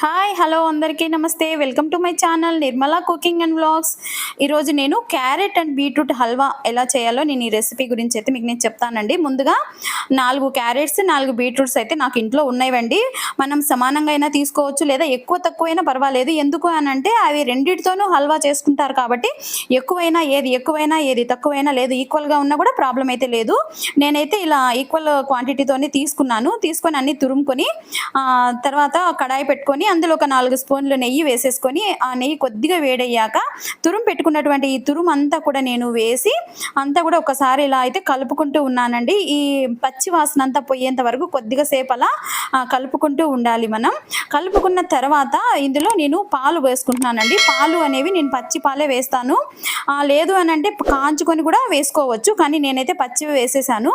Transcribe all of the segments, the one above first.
Hi hello అందరికీ నమస్తే. Welcome to my channel Nirmala cooking and vlogs ఈరోజు నేను క్యారెట్ అండ్ బీట్రూట్ హల్వా ఎలా చేయాలో నేను ఈ రెసిపీ గురించి అయితే మీకు నేను చెప్తానండి. ముందుగా నాలుగు క్యారెట్స్ నాలుగు బీట్రూట్స్ అయితే నాకు ఇంట్లో ఉన్నాయండి మనం సమానంగా అయినా తీసుకోవచ్చు లేదా ఎక్కువ తక్కువైనా పర్వాలేదు. ఎందుకు అని అంటే అవి రెండింటితోనూ హల్వా చేసుకుంటారు కాబట్టి ఎక్కువైనా ఏది ఎక్కువైనా ఏది తక్కువైనా లేదు ఈక్వల్గా ఉన్నా కూడా ప్రాబ్లం అయితే లేదు. నేనైతే ఇలా ఈక్వల్ క్వాంటిటీతోనే తీసుకున్నాను. తీసుకొని అన్ని తురుముకొని తర్వాత కడాయి పెట్టుకొని అందులో ఒక నాలుగు స్పూన్లు నెయ్యి వేసేసుకొని ఆ నెయ్యి కొద్దిగా వేడయ్యాక తురుం పెట్టుకున్నటువంటి ఈ తురుం అంతా కూడా నేను వేసి అంతా కూడా ఒకసారి ఇలా అయితే కలుపుకుంటూ ఉన్నానండి. ఈ పచ్చి వాసన అంతా పోయేంత వరకు కొద్దిగా సేపు అలా కలుపుకుంటూ ఉండాలి మనం. కలుపుకున్న తర్వాత ఇందులో నేను పాలు వేసుకుంటున్నానండి. పాలు అనేవి నేను పచ్చి పాలే వేస్తాను. లేదు అని అంటే కాంచుకొని కూడా వేసుకోవచ్చు కానీ నేనైతే పచ్చివి వేసేసాను.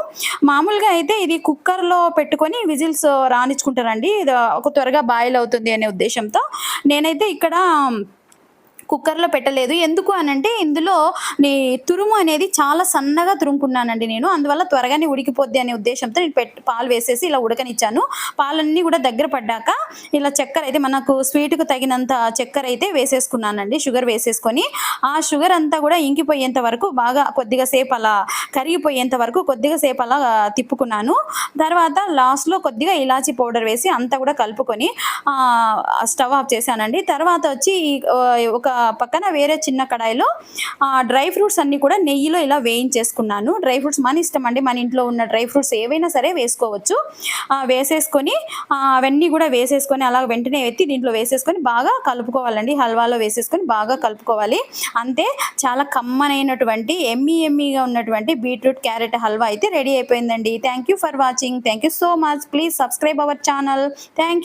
మామూలుగా అయితే ఇది కుక్కర్లో పెట్టుకొని విజిల్స్ రానిచ్చుకుంటారండి. ఇది ఒక త్వరగా బాయిల్ అవుతుంది అని ఉద్దేశంతో నేనైతే ఇక్కడ కుక్కర్లో పెట్టలేదు. ఎందుకు అని అంటే ఇందులో నీ తురుము అనేది చాలా సన్నగా తురుముకున్నానండి నేను. అందువల్ల త్వరగానే ఉడికిపోద్ది అనే ఉద్దేశంతో నేను పెట్ పాలు వేసేసి ఇలా ఉడకనిచ్చాను. పాలన్నీ కూడా దగ్గర పడ్డాక ఇలా చక్కెర అయితే మనకు స్వీట్కు తగినంత చక్కెర అయితే వేసేసుకున్నానండి. షుగర్ వేసేసుకొని ఆ షుగర్ అంతా కూడా ఇంకిపోయేంత వరకు బాగా కొద్దిగా సేపు అలా కరిగిపోయేంత వరకు కొద్దిగా సేపు అలా తిప్పుకున్నాను. తర్వాత లాస్ట్లో కొద్దిగా ఇలాచీ పౌడర్ వేసి అంతా కూడా కలుపుకొని స్టవ్ ఆఫ్ చేశానండి. తర్వాత వచ్చి ఒక పక్కన వేరే చిన్న కడాయిలో డ్రై ఫ్రూట్స్ అన్ని కూడా నెయ్యిలో ఇలా వేయించేసుకున్నాను. డ్రై ఫ్రూట్స్ మన ఇష్టం అండి. మన ఇంట్లో ఉన్న డ్రై ఫ్రూట్స్ ఏవైనా సరే వేసుకోవచ్చు. వేసేసుకొని అవన్నీ కూడా వేసేసుకొని అలా వెంటనే ఎత్తి దీంట్లో వేసేసుకొని బాగా కలుపుకోవాలండి. హల్వాలో వేసేసుకొని బాగా కలుపుకోవాలి. అంతే చాలా కమ్మనైనటువంటి ఎమ్మి ఎమ్మిగా ఉన్నటువంటి బీట్రూట్ క్యారెట్ హల్వా అయితే రెడీ అయిపోయిందండి. Thank you for watching thank you so much please subscribe our channel thank you